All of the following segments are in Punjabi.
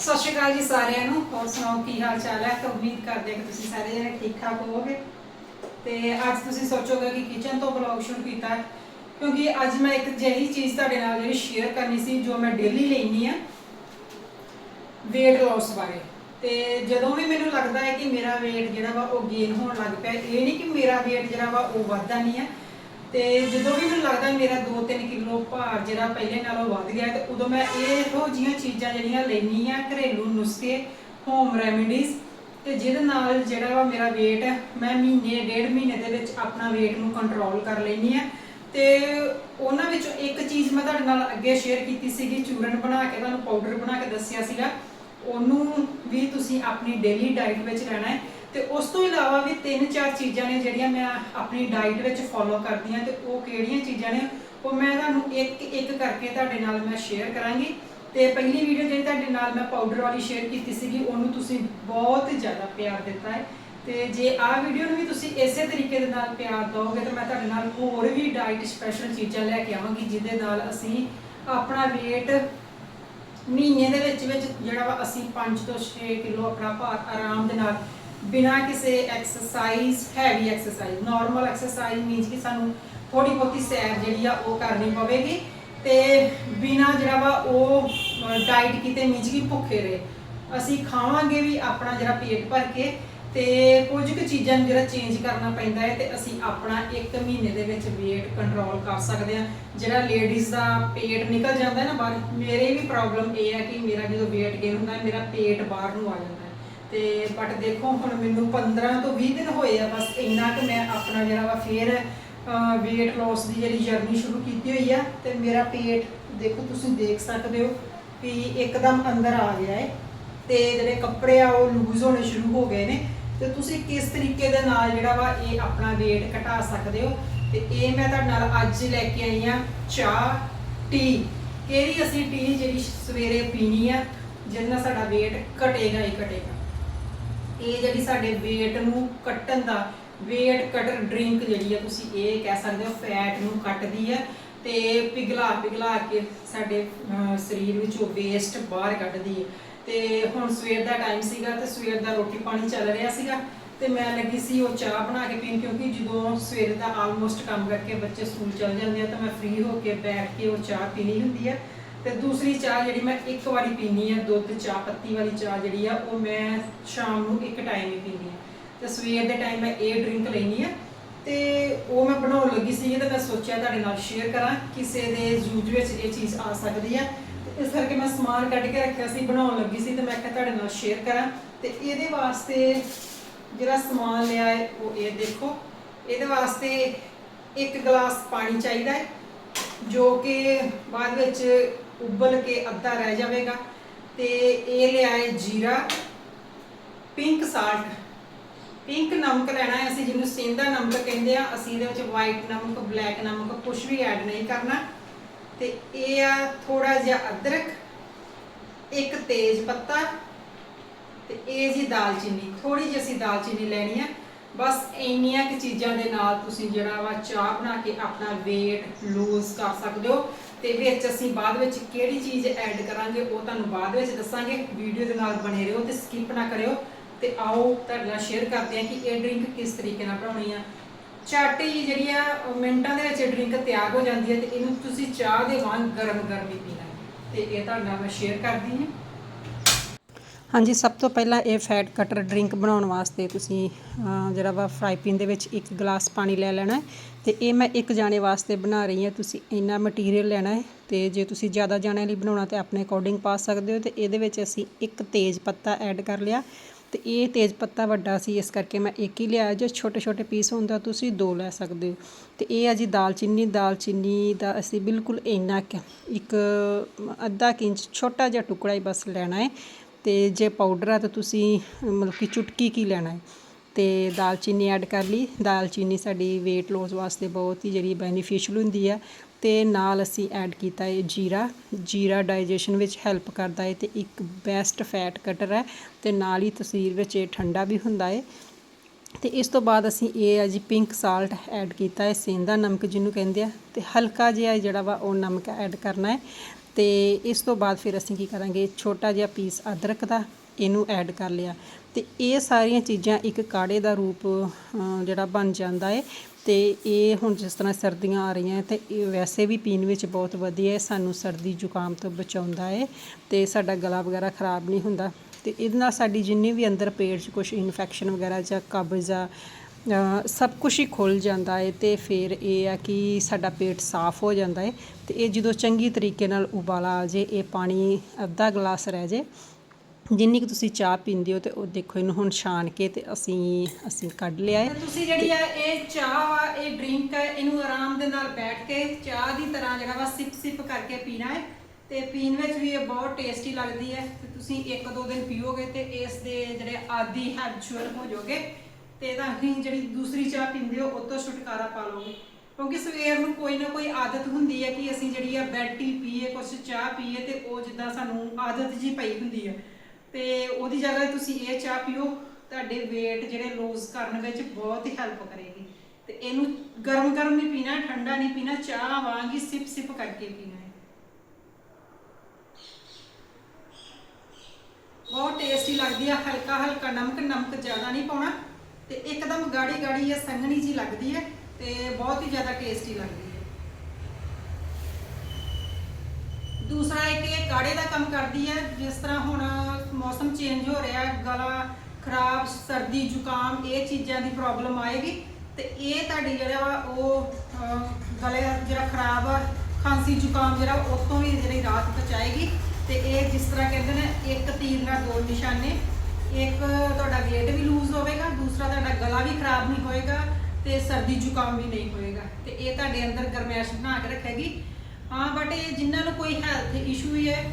ਸਤਿ ਸ਼੍ਰੀ ਅਕਾਲ ਜੀ ਸਾਰਿਆਂ ਨੂੰ। ਹੋਰ ਸੁਣਾਓ, ਕੀ ਹਾਲ ਚਾਲ ਹੈ? ਤਾਂ ਉਮੀਦ ਕਰਦੇ ਹਾਂ ਕਿ ਤੁਸੀਂ ਸਾਰੇ ਜਣੇ ਠੀਕ ਠਾਕ ਹੋਵੋਗੇ। ਤੇ ਅੱਜ ਤੁਸੀਂ ਸੋਚੋਗੇ ਕਿ ਕਿਚਨ ਤੋਂ ਵਲੌਗ ਸ਼ੁਰੂ ਕੀਤਾ ਹੈ। ਕਿਉਂਕਿ ਅੱਜ ਮੈਂ ਇੱਕ ਜਿਹੀ ਚੀਜ਼ ਤੁਹਾਡੇ ਨਾਲ ਜਿਹੜੀ ਸ਼ੇਅਰ ਕਰਨੀ ਸੀ, ਜੋ ਮੈਂ ਡੇਲੀ ਲੈਣੀ ਆ weight loss ਬਾਰੇ। ਤੇ ਜਦੋਂ ਵੀ ਮੈਨੂੰ ਲੱਗਦਾ ਹੈ ਕਿ ਮੇਰਾ weight ਜਿਹੜਾ ਵਾ ਉਹ ਗੇਨ ਹੋਣ ਲੱਗ ਪਿਆ, ਇਹ ਨਹੀਂ ਕਿ ਮੇਰਾ weight ਜਿਹੜਾ ਵਾ ਉਹ ਵੱਧਦਾ ਨਹੀਂ ਹੈ। ਤੇ ਜਦੋਂ ਵੀ ਮੈਨੂੰ ਲੱਗਦਾ ਮੇਰਾ 2-3 ਕਿਲੋ ਭਾਰ ਜਿਹੜਾ ਪਹਿਲੇ ਨਾਲੋਂ ਵੱਧ ਗਿਆ ਤੇ ਉਦੋਂ ਮੈਂ ਇਹੋ ਜਿਹੀਆਂ ਚੀਜ਼ਾਂ ਜਿਹੜੀਆਂ ਲੈਣੀ ਆ ਘਰੇਲੂ ਨੁਸਖੇ ਹੋਮ ਰੈਮੇਡੀਜ਼ ਤੇ ਜਿਹਦੇ ਨਾਲ ਜਿਹੜਾ ਵਾ ਮੇਰਾ weight ਮੈਂ ਮਹੀਨੇ, ਡੇਢ ਮਹੀਨੇ ਦੇ ਵਿੱਚ ਆਪਣਾ weight ਨੂੰ ਕੰਟਰੋਲ ਕਰ ਲੈਣੀ ਆ ਤੇ ਉਹਨਾਂ ਵਿੱਚੋਂ ਇੱਕ ਚੀਜ਼ ਮੈਂ ਤੁਹਾਡੇ ਨਾਲ ਅੱਗੇ ਸ਼ੇਅਰ ਕੀਤੀ ਸੀਗੀ, ਚੂਰਨ ਬਣਾ ਕੇ, ਤੁਹਾਨੂੰ ਪਾਊਡਰ ਬਣਾ ਕੇ ਦੱਸਿਆ ਸੀਗਾ। ਉਹਨੂੰ ਵੀ ਤੁਸੀਂ ਆਪਣੀ ਡੇਲੀ ਡਾਈਟ ਵਿੱਚ ਲੈਣਾ ਹੈ। ਤੇ ਉਸ ਤੋਂ ਇਲਾਵਾ ਵੀ ਤਿੰਨ ਚਾਰ ਚੀਜ਼ਾਂ ਨੇ ਜਿਹੜੀਆਂ ਮੈਂ ਆਪਣੀ ਡਾਈਟ ਵਿੱਚ ਫੋਲੋ ਕਰਦੀ ਹਾਂ ਤੇ ਉਹ ਕਿਹੜੀਆਂ ਚੀਜ਼ਾਂ ਨੇ, ਉਹ ਮੈਂ ਤੁਹਾਨੂੰ ਇੱਕ ਇੱਕ ਕਰਕੇ ਤੁਹਾਡੇ ਨਾਲ ਮੈਂ ਸ਼ੇਅਰ ਕਰਾਂਗੀ। ਤੇ ਪਹਿਲੀ ਵੀਡੀਓ ਜਿਹੜੀ ਤੁਹਾਡੇ ਨਾਲ ਮੈਂ ਪਾਊਡਰ ਵਾਲੀ ਸ਼ੇਅਰ ਕੀਤੀ ਸੀਗੀ, ਉਹਨੂੰ ਤੁਸੀਂ ਬਹੁਤ ਜ਼ਿਆਦਾ ਪਿਆਰ ਦਿੱਤਾ ਹੈ। ਤੇ ਜੇ ਆਹ ਵੀਡੀਓ ਨੂੰ ਵੀ ਤੁਸੀਂ ਇਸੇ ਤਰੀਕੇ ਦੇ ਨਾਲ ਪਿਆਰ ਦਿਓਗੇ, ਤਾਂ ਮੈਂ ਤੁਹਾਡੇ ਨਾਲ ਹੋਰ ਵੀ ਡਾਈਟ ਸਪੈਸ਼ਲ ਚੀਜ਼ਾਂ ਲੈ ਕੇ ਆਵਾਂਗੀ, ਜਿਹਦੇ ਨਾਲ ਅਸੀਂ ਆਪਣਾ weight ਮਹੀਨੇ ਦੇ ਵਿੱਚ ਵਿੱਚ ਜਿਹੜਾ ਵਾ ਅਸੀਂ 5 ਤੋਂ 6 ਕਿਲੋ ਆਪਣਾ ਭਾਰ ਆਰਾਮ ਦੇ ਨਾਲ ਬਿਨਾਂ ਕਿਸੇ exercise heavy exercise normal exercise means ਕਿ ਸਾਨੂੰ ਥੋੜੀ ਬਹੁਤੀ ਸੈਰ ਜਿਹੜੀ ਆ ਉਹ ਕਰਨੀ ਪਵੇਗੀ ਤੇ ਬਿਨਾਂ ਜਿਹੜਾ ਵਾ ਉਹ ਡਾਈਟ ਕਿਤੇ ਮੀਨਸ ਕਿ ਭੁੱਖੇ ਰਹੇ। ਅਸੀਂ ਖਾਵਾਂਗੇ ਵੀ ਆਪਣਾ ਜਿਹੜਾ ਪੇਟ ਭਰ ਕੇ ਤੇ ਕੁਝ ਕੁ ਚੀਜ਼ਾਂ ਨੂੰ ਜਿਹੜਾ ਚੇਂਜ ਕਰਨਾ ਪੈਂਦਾ ਹੈ ਤੇ ਅਸੀਂ ਆਪਣਾ 1 ਮਹੀਨੇ ਦੇ ਵਿੱਚ weight ਕੰਟਰੋਲ ਕਰ ਸਕਦੇ ਹਾਂ। ਜਿਹੜਾ ਲੇਡੀਜ਼ ਦਾ ਪੇਟ ਨਿਕਲ ਜਾਂਦਾ ਹੈ ਨਾ ਬਾਹਰ, ਮੇਰੇ ਵੀ ਪ੍ਰੋਬਲਮ ਇਹ ਹੈ ਕਿ ਮੇਰਾ ਜਦੋਂ weight gain ਹੁੰਦਾ ਹੈ, ਮੇਰਾ ਪੇਟ ਬਾਹਰ ਨੂੰ ਆ ਜਾਂਦਾ ਹੈ। ਤੇ ਬਟ ਦੇਖੋ ਹੁਣ ਮੈਨੂੰ 15 ਤੋਂ 20 ਦਿਨ ਹੋਏ ਆ, ਬਸ ਇੰਨਾ ਕਿ ਮੈਂ ਆਪਣਾ ਜਿਹੜਾ ਵਾ ਫੇਰ weight loss ਦੀ ਜਿਹੜੀ ਜਰਨੀ ਸ਼ੁਰੂ ਕੀਤੀ ਹੋਈ ਆ ਤੇ ਮੇਰਾ ਪੇਟ ਦੇਖੋ ਤੁਸੀਂ ਦੇਖ ਸਕਦੇ ਹੋ ਕਿ ਇੱਕਦਮ ਅੰਦਰ ਆ ਗਿਆ ਹੈ ਤੇ ਜਿਹੜੇ ਕੱਪੜੇ ਆ ਉਹ ਲੂਜ਼ ਹੋਣੇ ਸ਼ੁਰੂ ਹੋ ਗਏ ਨੇ ਤੇ ਤੁਸੀਂ ਕਿਸ ਤਰੀਕੇ ਦੇ ਨਾਲ ਜਿਹੜਾ ਵਾ ਇਹ ਆਪਣਾ weight ਘਟਾ ਸਕਦੇ ਹੋ ਤੇ ਇਹ ਮੈਂ ਤੁਹਾਡੇ ਨਾਲ ਅੱਜ ਲੈ ਕੇ ਆਈ ਆ ਚਾਹ ਟੀ ਕਿਹੜੀ ਅਸੀਂ ਟੀ ਜਿਹੜੀ ਸਵੇਰੇ ਪੀਣੀ ਆ, ਜਿਹਦੇ ਨਾਲ ਸਾਡਾ weight ਘਟੇਗਾ ਹੀ ਘਟੇਗਾ। ਇਹ ਜਿਹੜੀ ਸਾਡੇ weight ਨੂੰ ਕੱਟਣ ਦਾ weight ਕਟਰ ਡਰਿੰਕ ਜਿਹੜੀ ਆ ਤੁਸੀਂ ਇਹ ਕਹਿ ਸਕਦੇ ਹੋ ਫੈਟ ਨੂੰ ਕੱਟਦੀ ਹੈ ਤੇ ਪਿਘਲਾ ਪਿਘਲਾ ਕੇ ਸਾਡੇ ਅਹ, ਸਰੀਰ ਵਿੱਚੋਂ ਵੇਸਟ ਬਾਹਰ ਕੱਢਦੀ ਹੈ ਤੇ ਹੁਣ ਸਵੇਰ ਦਾ ਟਾਈਮ ਸੀਗਾ ਤੇ ਸਵੇਰ ਦਾ ਰੋਟੀ ਪਾਣੀ ਚੱਲ ਰਿਹਾ ਸੀਗਾ ਤੇ ਮੈਂ ਲੱਗੀ ਸੀ ਉਹ ਚਾਹ ਬਣਾ ਕੇ ਪੀਣ ਕਿਉਂਕਿ ਜਦੋਂ ਸਵੇਰ ਦਾ ਆਲਮੋਸਟ ਕੰਮ ਕਰਕੇ ਬੱਚੇ ਸਕੂਲ ਚਲ ਜਾਂਦੇ ਆ ਤਾਂ ਮੈਂ ਫ੍ਰੀ ਹੋ ਕੇ ਬੈਠ ਕੇ ਉਹ ਚਾਹ ਪੀਣੀ ਹੁੰਦੀ ਹੈ ਤੇ ਦੂਸਰੀ ਚਾਹ ਜਿਹੜੀ ਮੈਂ ਇੱਕ ਵਾਰੀ ਪੀਣੀ ਆ ਦੁੱਧ, ਚਾਹ, ਪੱਤੀ ਵਾਲੀ ਚਾਹ ਜਿਹੜੀ ਆ, ਉਹ ਮੈਂ ਸ਼ਾਮ ਨੂੰ ਇੱਕ ਟਾਈਮ ਹੀ ਪੀਣੀ ਆ ਤੇ ਸਵੇਰ ਦੇ ਟਾਈਮ ਮੈਂ ਇਹ ਡਰਿੰਕ ਲੈਣੀ ਆ ਤੇ ਉਹ ਮੈਂ ਬਣਾਉਣ ਲੱਗੀ ਸੀ ਤੇ ਮੈਂ ਸੋਚਿਆ ਤੁਹਾਡੇ ਨਾਲ ਸ਼ੇਅਰ ਕਰਾਂ, ਕਿਸੇ ਦੇ ਯੂਜ਼ ਵਿੱਚ ਇਹ ਚੀਜ਼ ਆ ਸਕਦੀ ਆ। ਇਸ ਕਰਕੇ ਮੈਂ ਸਮਾਨ ਕੱਢ ਕੇ ਰੱਖਿਆ ਸੀ, ਬਣਾਉਣ ਲੱਗੀ ਸੀ ਤੇ ਮੈਂ ਕਿਹਾ ਤੁਹਾਡੇ ਨਾਲ ਸ਼ੇਅਰ ਕਰਾਂ। ਤੇ ਇਹਦੇ ਵਾਸਤੇ ਜਿਹੜਾ ਸਮਾਨ ਲਿਆ ਹੈ, ਉਹ ਇਹ ਦੇਖੋ। ਇਹਦੇ ਵਾਸਤੇ ਇੱਕ ਗਲਾਸ ਪਾਣੀ ਚਾਹੀਦਾ ਹੈ, ਜੋ ਕਿ ਬਾਅਦ ਵਿੱਚ ਉਬਲ ਕੇ ਅੱਧਾ ਰਹਿ ਜਾਵੇਗਾ। ਤੇ ਇਹ ਲਿਆਏ ਜੀਰਾ ਪਿੰਕ ਸਾਲਟ ਪਿੰਕ ਨਮਕ ਲੈਣਾ ਹੈ ਅਸੀਂ, ਜਿਹਨੂੰ ਸਿੰਦਾ ਨਮਕ ਕਹਿੰਦੇ ਆ। ਅਸੀਂ ਇਹਦੇ ਵਿੱਚ ਵਾਈਟ ਨਮਕ ਬਲੈਕ ਨਮਕ ਕੁਝ ਵੀ ਐਡ ਨਹੀਂ ਕਰਨਾ। ਤੇ ਇਹ ਆ ਥੋੜਾ ਜਿਹਾ ਅਦਰਕ, ਇੱਕ ਤੇਜ ਪੱਤਾ। ਤੇ ਇਹ ਜੀ ਦਾਲਚੀਨੀ। ਥੋੜੀ ਜਿਹੀ ਅਸੀਂ ਦਾਲਚੀਨੀ ਲੈਣੀ ਆ। ਬਸ ਇੰਨੀਆਂ ਕਿ ਚੀਜ਼ਾਂ ਦੇ ਨਾਲ ਤੁਸੀਂ ਜਿਹੜਾ ਵਾ ਚਾਹ ਬਣਾ ਕੇ ਆਪਣਾ weight ਲੂਜ਼ ਕਰ ਸਕਦੇ ਹੋ। ਤੇ ਵਿੱਚ ਅਸੀਂ ਬਾਅਦ ਵਿੱਚ ਕਿਹੜੀ ਚੀਜ਼ ਐਡ ਕਰਾਂਗੇ ਉਹ ਤੁਹਾਨੂੰ ਬਾਅਦ ਵਿੱਚ ਦੱਸਾਂਗੇ। ਵੀਡੀਓ ਦੇ ਨਾਲ ਬਣੇ ਰਹੋ ਤੇ ਸਕਿਪ ਨਾ ਕਰਿਓ। ਤੇ ਆਓ ਤੁਹਾਡੇ ਨਾਲ ਸ਼ੇਅਰ ਕਰਦੇ ਹਾਂ ਕਿ ਇਹ ਡਰਿੰਕ ਕਿਸ ਤਰੀਕੇ ਨਾਲ ਬਣਾਉਣੀ ਆ। ਝੱਟ ਹੀ ਜਿਹੜੀ ਆ ਮਿੰਟਾਂ ਦੇ ਵਿੱਚ ਡਰਿੰਕ ਤਿਆਰ ਹੋ ਜਾਂਦੀ ਹੈ ਤੇ ਇਹਨੂੰ ਤੁਸੀਂ ਚਾਹ ਦੇ ਵਾਂਗ ਗਰਮ ਗਰਮ ਹੀ ਪੀਣਾ ਹੈ। ਤੇ ਇਹ ਤੁਹਾਡੇ ਨਾਲ ਮੈਂ ਸ਼ੇਅਰ ਕਰਦੀ ਹਾਂ। ਹਾਂਜੀ, ਸਭ ਤੋਂ ਪਹਿਲਾਂ ਇਹ ਫੈਟ ਕਟਰ ਡਰਿੰਕ ਬਣਾਉਣ ਵਾਸਤੇ ਤੁਸੀਂ ਜਿਹੜਾ ਵਾ ਫਰਾਈ ਪੈਨ ਦੇ ਵਿੱਚ ਇੱਕ ਗਲਾਸ ਪਾਣੀ ਲੈ ਲੈਣਾ ਹੈ ਤੇ ਇਹ ਮੈਂ ਇੱਕ ਜਾਣੇ ਵਾਸਤੇ ਬਣਾ ਰਹੀ ਹਾਂ। ਤੁਸੀਂ ਇੰਨਾ ਮਟੀਰੀਅਲ ਲੈਣਾ ਹੈ ਤੇ ਜੇ ਤੁਸੀਂ ਜ਼ਿਆਦਾ ਜਾਣਿਆਂ ਲਈ ਬਣਾਉਣਾ ਤੇ ਆਪਣੇ ਅਕੋਰਡਿੰਗ ਪਾ ਸਕਦੇ ਹੋ ਤੇ ਇਹਦੇ ਵਿੱਚ ਅਸੀਂ ਇੱਕ ਤੇਜ਼ ਪੱਤਾ ਐਡ ਕਰ ਲਿਆ ਤੇ ਇਹ ਤੇਜ਼ ਪੱਤਾ ਵੱਡਾ ਸੀ, ਇਸ ਕਰਕੇ ਮੈਂ ਇੱਕ ਹੀ ਲਿਆ ਜੇ ਛੋਟੇ ਛੋਟੇ ਪੀਸ ਹੁੰਦਾ ਤੁਸੀਂ ਦੋ ਲੈ ਸਕਦੇ ਹੋ। ਤੇ ਇਹ ਆ ਜੀ ਦਾਲਚੀਨੀ ਦਾਲਚੀਨੀ ਦਾ ਅਸੀਂ ਬਿਲਕੁਲ ਇੰਨਾ ਕੁ, ਇੱਕ ਅੱਧਾ ਕੁ ਇੰਚ ਛੋਟਾ ਜਿਹਾ ਟੁਕੜਾ ਹੀ ਬਸ ਲੈਣਾ ਹੈ। ਅਤੇ ਜੇ ਪਾਊਡਰ ਆ ਤਾਂ ਤੁਸੀਂ ਮਤਲਬ ਕਿ ਚੁਟਕੀ ਕੀ ਲੈਣਾ ਹੈ? ਅਤੇ ਦਾਲਚੀਨੀ ਐਡ ਕਰ ਲਈ। ਦਾਲਚੀਨੀ ਸਾਡੀ ਵੇਟ ਲੋਸ ਵਾਸਤੇ ਬਹੁਤ ਹੀ ਜਿਹੜੀ ਬੈਨੀਫਿਸ਼ਅਲ ਹੁੰਦੀ ਹੈ। ਅਤੇ ਨਾਲ ਅਸੀਂ ਐਡ ਕੀਤਾ ਹੈ ਜੀਰਾ। ਜੀਰਾ ਡਾਈਜੈਸ਼ਨ ਵਿੱਚ ਹੈਲਪ ਕਰਦਾ ਹੈ ਅਤੇ ਇੱਕ ਬੈਸਟ ਫੈਟ ਕਟਰ ਹੈ ਅਤੇ ਨਾਲ ਹੀ ਤਸਵੀਰ ਵਿੱਚ ਇਹ ਠੰਡਾ ਵੀ ਹੁੰਦਾ ਹੈ। ਅਤੇ ਇਸ ਤੋਂ ਬਾਅਦ ਅਸੀਂ ਇਹ ਆ ਜੀ ਪਿੰਕ ਸਾਲਟ ਐਡ ਕੀਤਾ ਹੈ। ਸੇਂਦਾ ਨਮਕ ਜਿਹਨੂੰ ਕਹਿੰਦੇ ਆ। ਅਤੇ ਹਲਕਾ ਜਿਹਾ ਜਿਹੜਾ ਵਾ ਉਹ ਨਮਕ ਐਡ ਕਰਨਾ ਹੈ। ਤੇ ਇਸ ਤੋਂ ਬਾਅਦ ਫਿਰ ਅਸੀਂ ਕੀ ਕਰਾਂਗੇ? ਛੋਟਾ ਜਿਹਾ ਪੀਸ ਅਦਰਕ ਦਾ ਇਹਨੂੰ ਐਡ ਕਰ ਲਿਆ। ਤੇ ਇਹ ਸਾਰੀਆਂ ਚੀਜ਼ਾਂ ਇੱਕ ਕਾੜੇ ਦਾ ਰੂਪ ਜਿਹੜਾ ਬਣ ਜਾਂਦਾ ਹੈ ਤੇ ਇਹ ਹੁਣ ਜਿਸ ਤਰ੍ਹਾਂ ਸਰਦੀਆਂ ਆ ਰਹੀਆਂ, ਤੇ ਇਹ ਵੈਸੇ ਵੀ ਪੀਣ ਵਿੱਚ ਬਹੁਤ ਵਧੀਆ ਹੈ ਸਾਨੂੰ ਸਰਦੀ ਜ਼ੁਕਾਮ ਤੋਂ ਬਚਾਉਂਦਾ ਹੈ ਤੇ ਸਾਡਾ ਗਲਾ ਵਗੈਰਾ ਖਰਾਬ ਨਹੀਂ ਹੁੰਦਾ। ਤੇ ਇਹਦੇ ਨਾਲ ਸਾਡੀ ਜਿੰਨੀ ਵੀ ਅੰਦਰ ਪੇਟ 'ਚ ਕੁਝ ਇਨਫੈਕਸ਼ਨ ਵਗੈਰਾ ਜਾਂ ਕਬਜ਼ ਆ ਸਭ ਕੁਝ ਹੀ ਖੁੱਲ ਜਾਂਦਾ ਹੈ ਅਤੇ ਫਿਰ ਇਹ ਆ ਕਿ ਸਾਡਾ ਪੇਟ ਸਾਫ਼ ਹੋ ਜਾਂਦਾ ਹੈ ਅਤੇ ਇਹ ਜਦੋਂ ਚੰਗੀ ਤਰੀਕੇ ਨਾਲ ਉਬਾਲਾ ਆ ਜੇ, ਇਹ ਪਾਣੀ ਅੱਧਾ ਗਲਾਸ ਰਹਿ ਜੇ, ਜਿੰਨੀ ਕਿ ਤੁਸੀਂ ਚਾਹ ਪੀਂਦੇ ਹੋ ਤੇ ਉਹ ਦੇਖੋ ਇਹਨੂੰ ਹੁਣ ਛਾਣ ਕੇ ਤੇ ਅਸੀਂ ਅਸੀਂ ਕੱਢ ਲਿਆ ਹੈ ਤੁਸੀਂ ਜਿਹੜੀ ਆ ਇਹ ਚਾਹ ਆ, ਇਹ ਡਰਿੰਕ ਹੈ ਇਹਨੂੰ ਆਰਾਮ ਦੇ ਨਾਲ ਬੈਠ ਕੇ ਚਾਹ ਦੀ ਤਰ੍ਹਾਂ ਜਿਹੜਾ ਵਾ ਸਿਪ ਸਿਪ ਕਰਕੇ ਪੀਣਾ ਹੈ ਤੇ ਪੀਣ ਵਿੱਚ ਵੀ ਇਹ ਬਹੁਤ ਟੇਸਟੀ ਲੱਗਦੀ ਹੈ ਤੇ ਤੁਸੀਂ ਇੱਕ ਦੋ ਦਿਨ ਪੀਓਗੇ ਤੇ ਇਸ ਦੇ ਜਿਹੜੇ ਆਦੀ ਹੈਬਚੁਅਲ ਹੋ ਜਾਓਗੇ ਤੇ ਤਾਂ ਹੀ ਜਿਹੜੀ ਦੂਸਰੀ ਚਾਹ ਪੀਂਦੇ ਹੋ, ਉਹ ਤੋਂ ਛੁਟਕਾਰਾ ਪਾ ਲਓਗੇ। ਕਿਉਂਕਿ ਸਵੇਰ ਨੂੰ ਕੋਈ ਨਾ ਕੋਈ ਆਦਤ ਹੁੰਦੀ ਹੈ ਕਿ ਅਸੀਂ ਜਿਹੜੀ ਆ ਬੈਡ ਟੀ ਪੀਏ, ਕੁਛ ਚਾਹ ਪੀਏ ਤੇ ਉਹ ਜਿੱਦਾਂ ਸਾਨੂੰ ਆਦਤ ਜੀ ਪਈ ਹੁੰਦੀ ਹੈ ਤੇ ਉਹਦੀ ਜਗ੍ਹਾ ਤੁਸੀਂ ਇਹ ਚਾਹ ਪੀਓ, ਤੁਹਾਡੇ weight ਜਿਹੜੇ ਲੂਜ਼ ਕਰਨ ਵਿੱਚ ਬਹੁਤ ਹੀ ਹੈਲਪ ਕਰੇਗੀ। ਤੇ ਇਹਨੂੰ ਗਰਮ ਗਰਮ ਨਹੀਂ ਪੀਣਾ, ਠੰਡਾ ਨਹੀਂ ਪੀਣਾ, ਚਾਹ ਵਾਂਗ ਹੀ ਸਿਪ ਸਿਪ ਕਰਕੇ ਪੀਣਾ ਹੈ। ਬਹੁਤ ਟੇਸਟੀ ਲੱਗਦੀ ਆ ਹਲਕਾ ਹਲਕਾ ਨਮਕ ਨਮਕ ਜ਼ਿਆਦਾ ਨਹੀਂ ਪਾਉਣਾ। ਤੇ ਇੱਕਦਮ ਗਾੜੀ ਗਾੜੀ ਜਾਂ ਸੰਘਣੀ ਜੀ ਲੱਗਦੀ ਹੈ ਤੇ ਬਹੁਤ ਹੀ ਜ਼ਿਆਦਾ ਟੇਸਟੀ ਲੱਗਦੀ ਹੈ। ਦੂਸਰਾ ਇੱਕ ਇਹ ਕਾੜੇ ਦਾ ਕੰਮ ਕਰਦੀ ਹੈ, ਜਿਸ ਤਰ੍ਹਾਂ ਹੁਣ ਮੌਸਮ ਚੇਂਜ ਹੋ ਰਿਹਾ, ਗਲਾ ਖਰਾਬ, ਸਰਦੀ, ਜ਼ੁਕਾਮ, ਇਹ ਚੀਜ਼ਾਂ ਦੀ ਪ੍ਰੋਬਲਮ ਆਏਗੀ ਤੇ ਇਹ ਤੁਹਾਡੀ ਜਿਹੜਾ ਵਾ ਉਹ ਗਲੇ ਦਾ ਜਿਹੜਾ ਖਰਾਬ ਆ, ਖਾਂਸੀ, ਜ਼ੁਕਾਮ ਜਿਹੜਾ ਉਸ ਤੋਂ ਵੀ ਜਿਹੜੀ ਰਾਹਤ ਪਹੁੰਚਾਏਗੀ ਤੇ ਇਹ ਜਿਸ ਤਰ੍ਹਾਂ ਕਹਿੰਦੇ ਨੇ, ਇੱਕ ਤੀਰ ਨਾਲ ਦੋ ਨਿਸ਼ਾਨੇ ਇੱਕ ਤੁਹਾਡਾ weight ਵੀ ਲੂਜ਼ ਹੋਵੇਗਾ, ਦੂਸਰਾ ਤੁਹਾਡਾ ਗਲਾ ਵੀ ਖਰਾਬ ਨਹੀਂ ਹੋਏਗਾ ਤੇ ਸਰਦੀ ਜ਼ੁਕਾਮ ਵੀ ਨਹੀਂ ਹੋਏਗਾ। ਤੇ ਇਹ ਤੁਹਾਡੇ ਅੰਦਰ ਗਰਮੈਸ਼ ਬਣਾ ਕੇ ਰੱਖੇਗੀ। ਹਾਂ ਬਟ ਇਹ ਜਿਨ੍ਹਾਂ ਨੂੰ ਕੋਈ ਹੈਲਥ ਇਸ਼ੂ ਹੈ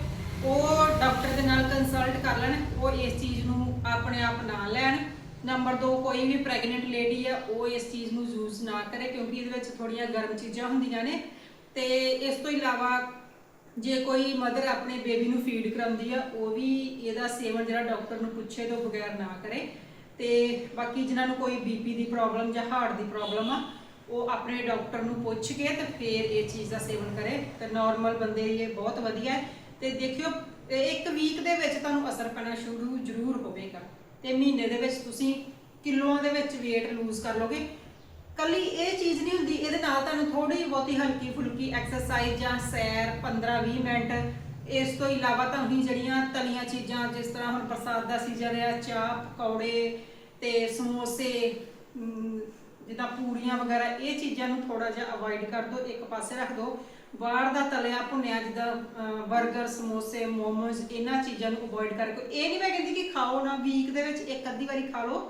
ਉਹ ਡਾਕਟਰ ਦੇ ਨਾਲ ਕੰਸਲਟ ਕਰ ਲੈਣ, ਉਹ ਇਸ ਚੀਜ਼ ਨੂੰ ਆਪਣੇ ਆਪ ਨਾ ਲੈਣ। ਨੰਬਰ 2 ਕੋਈ ਵੀ ਪ੍ਰੈਗਨੈਂਟ ਲੇਡੀ ਆ ਉਹ ਇਸ ਚੀਜ਼ ਨੂੰ ਯੂਜ਼ ਨਾ ਕਰੇ, ਕਿਉਂਕਿ ਇਹਦੇ ਵਿੱਚ ਥੋੜੀਆਂ ਗਰਮ ਚੀਜ਼ਾਂ ਹੁੰਦੀਆਂ ਨੇ। ਤੇ ਇਸ ਤੋਂ ਇਲਾਵਾ ਜੇ ਕੋਈ ਮਦਰ ਆਪਣੇ ਬੇਬੀ ਨੂੰ ਫੀਡ ਕਰਾਉਂਦੀ ਆ, ਉਹ ਵੀ ਇਹਦਾ ਸੇਵਨ ਜਿਹੜਾ ਡਾਕਟਰ ਨੂੰ ਪੁੱਛੇ ਤੋਂ ਬਗੈਰ ਨਾ ਕਰੇ। ਤੇ ਬਾਕੀ ਜਿਨ੍ਹਾਂ ਨੂੰ ਕੋਈ ਬੀਪੀ ਦੀ ਪ੍ਰੋਬਲਮ ਜਾਂ ਹਾਰਟ ਦੀ ਪ੍ਰੋਬਲਮ ਆ, ਉਹ ਆਪਣੇ ਡਾਕਟਰ ਨੂੰ ਪੁੱਛ ਕੇ ਤੇ ਫਿਰ ਇਹ ਚੀਜ਼ ਦਾ ਸੇਵਨ ਕਰੇ। ਤੇ ਨਾਰਮਲ ਬੰਦੇ ਲਈ ਇਹ ਬਹੁਤ ਵਧੀਆ ਹੈ। ਤੇ ਦੇਖਿਓ ਇੱਕ ਵੀਕ ਦੇ ਵਿੱਚ ਤੁਹਾਨੂੰ ਅਸਰ ਪੈਣਾ ਸ਼ੁਰੂ ਜ਼ਰੂਰ ਹੋਵੇਗਾ। ਤੇ ਮਹੀਨੇ ਦੇ ਵਿੱਚ ਤੁਸੀਂ ਕਿਲੋਆਂ ਦੇ ਵਿੱਚ weight ਲੂਜ਼ ਕਰ ਲੋਗੇ। ਕੱਲੀ ਇਹ ਚੀਜ਼ ਨਹੀਂ ਹੁੰਦੀ, ਇਹਦੇ ਨਾਲ ਤੁਹਾਨੂੰ ਥੋੜੀ ਬਹੁਤੀ ਹਲਕੀ ਫੁਲਕੀ ਐਕਸਰਸਾਈਜ਼ ਜਾਂ ਸੈਰ 15-20 ਮਿੰਟ। ਇਸ ਤੋਂ ਇਲਾਵਾ ਤੁਹਾਨੂੰ ਜਿਹੜੀਆਂ ਤਲੀਆਂ ਚੀਜ਼ਾਂ, ਜਿਸ ਤਰ੍ਹਾਂ ਹੁਣ ਬਰਸਾਤ ਦਾ ਸੀਜ਼ਨ ਹੈ ਚਾਹ, ਪਕੌੜੇ ਤੇ ਸਮੋਸੇ ਜਿੱਦਾਂ ਪੂਰੀਆਂ ਵਗੈਰਾ, ਇਹ ਚੀਜ਼ਾਂ ਨੂੰ ਥੋੜਾ ਜਿਹਾ ਅਵੋਇਡ ਕਰ ਦਿਓ, ਇੱਕ ਪਾਸੇ ਰੱਖ ਦਿਓ। ਬਾਹਰ ਦਾ ਤਲਿਆ ਭੁੰਨਿਆ, ਜਿੱਦਾਂ 버ਗਰ ਸਮੋਸੇ, ਮੋਮੋਜ਼, ਇਹਨਾਂ ਚੀਜ਼ਾਂ ਨੂੰ ਅਵੋਇਡ ਕਰਕੇ। ਇਹ ਨਹੀਂ ਮੈਂ ਕਹਿੰਦੀ ਕਿ ਖਾਓ ਨਾ ਵੀਕ ਦੇ ਵਿੱਚ ਇੱਕ ਅੱਧੀ ਵਾਰੀ ਖਾ ਲਓ।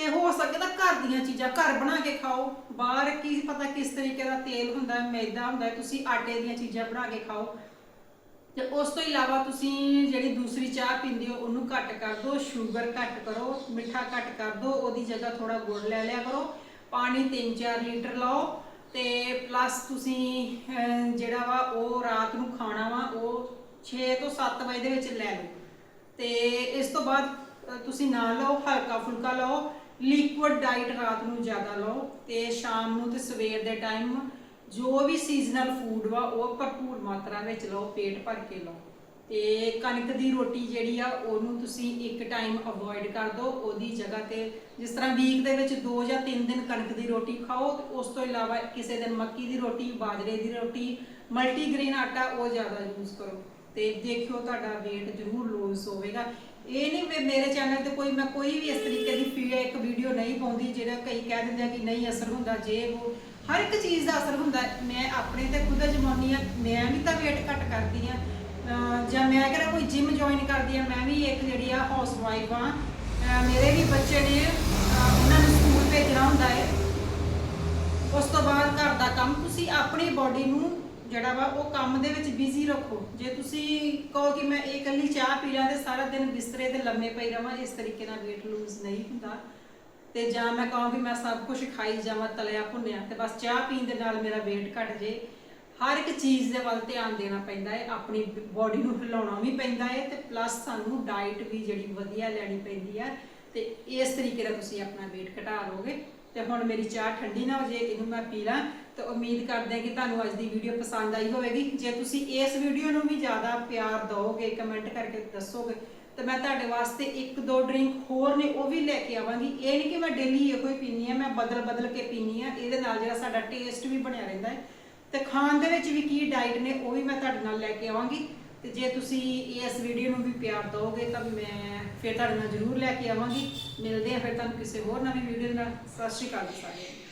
ਤੇ ਹੋ ਸਕਦਾ ਘਰ ਦੀਆਂ ਚੀਜ਼ਾਂ, ਘਰ ਬਣਾ ਕੇ ਖਾਓ। ਬਾਹਰ ਕੀ ਪਤਾ ਕਿਸ ਤਰੀਕੇ ਦਾ ਤੇਲ ਹੁੰਦਾ ਹੈ ਮੈਦਾ ਹੁੰਦਾ ਹੈ ਤੁਸੀਂ ਆਟੇ ਦੀਆਂ ਚੀਜ਼ਾਂ ਬਣਾ ਕੇ ਖਾਓ। ਤੇ ਉਸ ਤੋਂ ਇਲਾਵਾ ਤੁਸੀਂ ਜਿਹੜੀ ਦੂਸਰੀ ਚਾਹ ਪੀਂਦੇ ਹੋ, ਉਹਨੂੰ ਘੱਟ ਕਰ ਦਿਓ ਸ਼ੂਗਰ ਘੱਟ ਕਰੋ, ਮਿੱਠਾ ਘੱਟ ਕਰ ਦਿਓ ਉਹਦੀ ਜਗ੍ਹਾ ਥੋੜਾ ਗੁੜ ਲੈ ਲਿਆ ਕਰੋ। ਪਾਣੀ 3-4 ਲੀਟਰ ਲਓ ਤੇ ਪਲੱਸ ਤੁਸੀਂ ਜਿਹੜਾ ਵਾ ਉਹ ਰਾਤ ਨੂੰ ਖਾਣਾ ਵਾ, ਉਹ 6 ਤੋਂ 7 ਵਜੇ ਦੇ ਵਿੱਚ ਲੈ ਲਓ। ਤੇ ਇਸ ਤੋਂ ਬਾਅਦ ਤੁਸੀਂ ਨਾ ਲਓ, ਹਲਕਾ ਫੁਲਕਾ ਲਓ। ਲਿਕੁਇਡ ਡਾਈਟ ਰਾਤ ਨੂੰ ਜ਼ਿਆਦਾ ਲਓ ਤੇ ਸ਼ਾਮ ਨੂੰ ਤੇ ਸਵੇਰ ਦੇ ਟਾਈਮ ਜੋ ਵੀ ਸੀਜ਼ਨਲ ਫੂਡ ਵਾ, ਉਹ ਭਰਪੂਰ ਮਾਤਰਾ ਵਿੱਚ ਲਓ, ਪੇਟ ਭਰ ਕੇ ਲਓ। ਤੇ ਕਣਕ ਦੀ ਰੋਟੀ ਜਿਹੜੀ ਆ, ਉਹਨੂੰ ਤੁਸੀਂ ਇੱਕ ਟਾਈਮ ਅਵੋਇਡ ਕਰ ਦਿਓ ਉਹਦੀ ਜਗ੍ਹਾ ਤੇ ਜਿਸ ਤਰ੍ਹਾਂ ਵੀਕ ਦੇ ਵਿੱਚ 2 ਜਾਂ 3 ਦਿਨ ਕਣਕ ਦੀ ਰੋਟੀ ਖਾਓ, ਤੇ ਉਸ ਤੋਂ ਇਲਾਵਾ ਕਿਸੇ ਦਿਨ ਮੱਕੀ ਦੀ ਰੋਟੀ, ਬਾਜਰੇ ਦੀ ਰੋਟੀ ਮਲਟੀਗ੍ਰੇਨ ਆਟਾ, ਉਹ ਜ਼ਿਆਦਾ ਯੂਜ਼ ਕਰੋ। ਤੇ ਦੇਖਿਓ ਤੁਹਾਡਾ weight ਜ਼ਰੂਰ ਲੂਜ਼ ਹੋਵੇਗਾ। ਇਹ ਨਹੀਂ ਵੀ ਮੇਰੇ ਚੈਨਲ ਤੇ ਕੋਈ ਮੈਂ ਕੋਈ ਵੀ ਇਸ ਤਰੀਕੇ ਦੀ ਫੀ ਇੱਕ ਵੀਡੀਓ ਨਹੀਂ ਪਾਉਂਦੀ ਜਿਹੜਾ ਕਈ ਕਹਿ ਦਿੰਦੇ ਆ ਕਿ ਨਹੀਂ ਅਸਰ ਹੁੰਦਾ, ਜੇ ਉਹ ਹਰ ਇੱਕ ਚੀਜ਼ ਦਾ ਅਸਰ ਹੁੰਦਾ। ਮੈਂ ਆਪਣੇ ਤੇ ਖੁਦ ਅਜਮਾਉਣੀ ਆ ਮੈਂ ਵੀ ਤਾਂ weight ਘੱਟ ਕਰਦੀ ਆ ਜਾਂ ਮੈਂ ਕਿਹੜਾ ਕੋਈ ਜਿਮ ਜੁਆਇਨ ਕਰਦੀ ਆ ਮੈਂ ਵੀ ਇੱਕ ਜਿਹੜੀ ਆ ਹਾਊਸ ਵਾਈਫ ਆ ਮੇਰੇ ਵੀ ਬੱਚੇ ਨੇ ਉਹਨਾਂ ਨੂੰ ਸਕੂਲ ਭੇਜਣਾ ਹੁੰਦਾ ਹੈ। ਉਸ ਤੋਂ ਬਾਅਦ ਘਰ ਦਾ ਕੰਮ ਤੁਸੀਂ ਆਪਣੀ ਬਾਡੀ ਨੂੰ ਜਿਹੜਾ ਵਾ, ਉਹ ਕੰਮ ਦੇ ਵਿੱਚ ਬਿਜ਼ੀ ਰੱਖੋ। ਜੇ ਤੁਸੀਂ ਕਹੋ ਕਿ ਮੈਂ ਇਹ ਇਕੱਲੀ ਚਾਹ ਪੀ ਲਾਂ ਤੇ ਸਾਰਾ ਦਿਨ ਬਿਸਤਰੇ ਤੇ ਲੰਮੇ ਪਈ ਰਵਾਂ, ਇਸ ਤਰੀਕੇ ਨਾਲ weight lose ਨਹੀਂ ਹੁੰਦਾ। ਤੇ ਜਾਂ ਮੈਂ ਕਹਾਂ ਕਿ ਮੈਂ ਸਭ ਕੁਝ ਖਾਈ ਜਾਵਾਂ, ਤਲਿਆ ਭੁੰਨਿਆ, ਤੇ ਬਸ ਚਾਹ ਪੀਣ ਦੇ ਨਾਲ ਮੇਰਾ weight ਘਟ ਜੇ। ਹਰ ਇੱਕ ਚੀਜ਼ ਦੇ ਵੱਲ ਧਿਆਨ ਦੇਣਾ ਪੈਂਦਾ ਹੈ ਆਪਣੀ ਬਾਡੀ ਨੂੰ ਹਿਲਾਉਣਾ ਵੀ ਪੈਂਦਾ ਹੈ ਤੇ ਪਲੱਸ ਸਾਨੂੰ ਡਾਈਟ ਵੀ ਜਿਹੜੀ ਵਧੀਆ ਲੈਣੀ ਪੈਂਦੀ ਹੈ ਤੇ ਇਸ ਤਰੀਕੇ ਨਾਲ ਤੁਸੀਂ ਆਪਣਾ weight ਘਟਾ ਲਓਗੇ ਤੇ ਹੁਣ ਮੇਰੀ ਚਾਹ ਠੰਡੀ ਨਾ ਹੋ ਜੇ ਇਹਨੂੰ ਮੈਂ ਪੀ ਲਾਂ। ਤੇ ਉਮੀਦ ਕਰਦੇ ਹਾਂ ਕਿ ਤੁਹਾਨੂੰ ਅੱਜ ਦੀ ਵੀਡੀਓ ਪਸੰਦ ਆਈ ਹੋਵੇਗੀ। ਜੇ ਤੁਸੀਂ ਇਸ ਵੀਡੀਓ ਨੂੰ ਵੀ ਜ਼ਿਆਦਾ ਪਿਆਰ ਦਿਓਗੇ, ਕਮੈਂਟ ਕਰਕੇ ਦੱਸੋਗੇ, ਤੇ ਮੈਂ ਤੁਹਾਡੇ ਵਾਸਤੇ ਇੱਕ ਦੋ ਡਰਿੰਕ ਹੋਰ ਨੇ, ਉਹ ਵੀ ਲੈ ਕੇ ਆਵਾਂਗੀ। ਇਹ ਨਹੀਂ ਕਿ ਮੈਂ ਡੇਲੀ ਇਹੋ ਹੀ ਪੀਨੀ ਆ ਮੈਂ ਬਦਲ ਬਦਲ ਕੇ ਪੀਨੀ ਆ ਇਹਦੇ ਨਾਲ ਜਿਹੜਾ ਸਾਡਾ ਟੇਸਟ ਵੀ ਬਣਿਆ ਰਹਿੰਦਾ ਹੈ। ਤੇ ਖਾਣ ਦੇ ਵਿੱਚ ਵੀ ਕੀ ਡਾਈਟ ਨੇ, ਉਹ ਵੀ ਮੈਂ ਤੁਹਾਡੇ ਨਾਲ ਲੈ ਕੇ ਆਵਾਂਗੀ। ਤੇ ਜੇ ਤੁਸੀਂ ਇਸ ਵੀਡੀਓ ਨੂੰ ਵੀ ਪਿਆਰ ਦਿਓਗੇ ਤਾਂ ਮੈਂ ਫਿਰ ਤੁਹਾਡੇ ਨਾਲ ਜ਼ਰੂਰ ਲੈ ਕੇ ਆਵਾਂਗੀ। ਮਿਲਦੇ ਆ ਫਿਰ ਤੁਹਾਨੂੰ ਕਿਸੇ ਹੋਰ ਨਵੀਂ ਵੀਡੀਓ ਨਾਲ। ਸਤਿ ਸ਼੍ਰੀ ਅਕਾਲ ਜੀ ਸਾਰਿਆਂ ਨੂੰ।